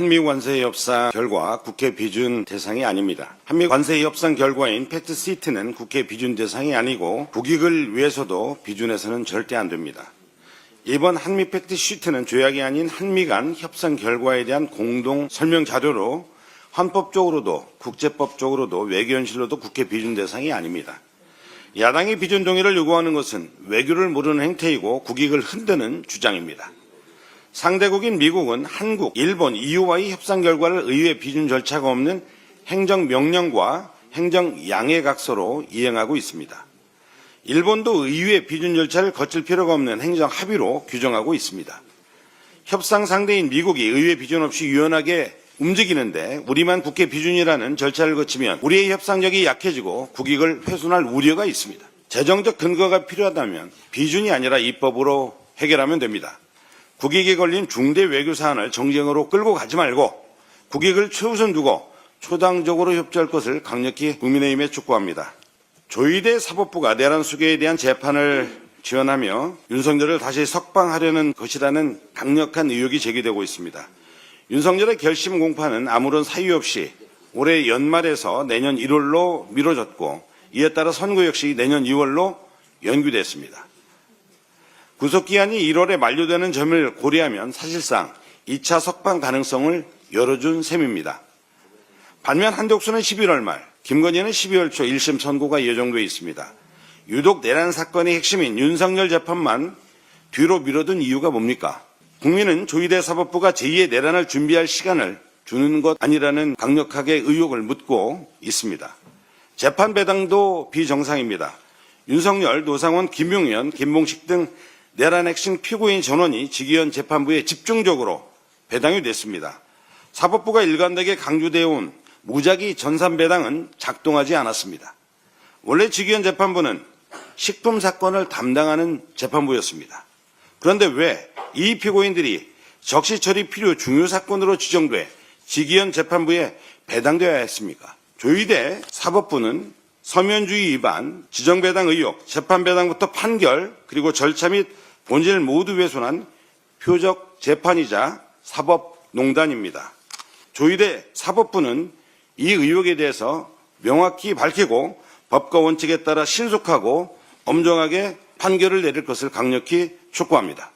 한미 관세 협상 결과 국회 비준 대상이 아닙니다. 한미 관세 협상 결과인 팩트 시트는 국회 비준 대상이 아니고 국익을 위해서도 비준해서는 절대 안 됩니다. 이번 한미 팩트 시트는 조약이 아닌 한미 간 협상 결과에 대한 공동 설명 자료로 헌법적으로도 국제법적으로도 외교현실로도 국회 비준 대상이 아닙니다. 야당이 비준 동의를 요구하는 것은 외교를 모르는 행태이고 국익을 흔드는 주장입니다. 상대국인 미국은 한국, 일본, EU와의 협상 결과를 의회 비준 절차가 없는 행정명령과 행정양해각서로 이행하고 있습니다. 일본도 의회 비준 절차를 거칠 필요가 없는 행정 합의로 규정하고 있습니다. 협상 상대인 미국이 의회 비준 없이 유연하게 움직이는데 우리만 국회 비준이라는 절차를 거치면 우리의 협상력이 약해지고 국익을 훼손할 우려가 있습니다. 재정적 근거가 필요하다면 비준이 아니라 입법으로 해결하면 됩니다. 국익에 걸린 중대 외교 사안을 정쟁으로 끌고 가지 말고 국익을 최우선 두고 초당적으로 협조할 것을 강력히 국민의힘에 촉구합니다. 조희대 사법부가 내란 수계에 대한 재판을 지원하며 윤석열을 다시 석방하려는 것이라는 강력한 의혹이 제기되고 있습니다. 윤석열의 결심 공판은 아무런 사유 없이 올해 연말에서 내년 1월로 미뤄졌고 이에 따라 선거 역시 내년 2월로 연기됐습니다. 구속기한이 1월에 만료되는 점을 고려하면 사실상 2차 석방 가능성을 열어준 셈입니다. 반면 한덕수는 11월 말, 김건희는 12월 초 1심 선고가 예정돼 있습니다. 유독 내란 사건의 핵심인 윤석열 재판만 뒤로 미뤄둔 이유가 뭡니까? 국민은 조희대 사법부가 제2의 내란을 준비할 시간을 주는 것 아니라는 강력하게 의혹을 묻고 있습니다. 재판 배당도 비정상입니다. 윤석열, 노상원, 김용현, 김봉식 등 내란 핵심 피고인 전원이 직위원 재판부에 집중적으로 배당이 됐습니다. 사법부가 일관되게 강조되어 온 무작위 전산 배당은 작동하지 않았습니다. 원래 직위원 재판부는 식품 사건을 담당하는 재판부였습니다. 그런데 왜 이 피고인들이 적시 처리 필요 중요 사건으로 지정돼 직위원 재판부에 배당되어야 했습니까? 조희대 사법부는 서면주의 위반, 지정배당 의혹, 재판배당부터 판결, 그리고 절차 및 본질을 모두 훼손한 표적 재판이자 사법농단입니다. 조희대 사법부는 이 의혹에 대해서 명확히 밝히고 법과 원칙에 따라 신속하고 엄정하게 판결을 내릴 것을 강력히 촉구합니다.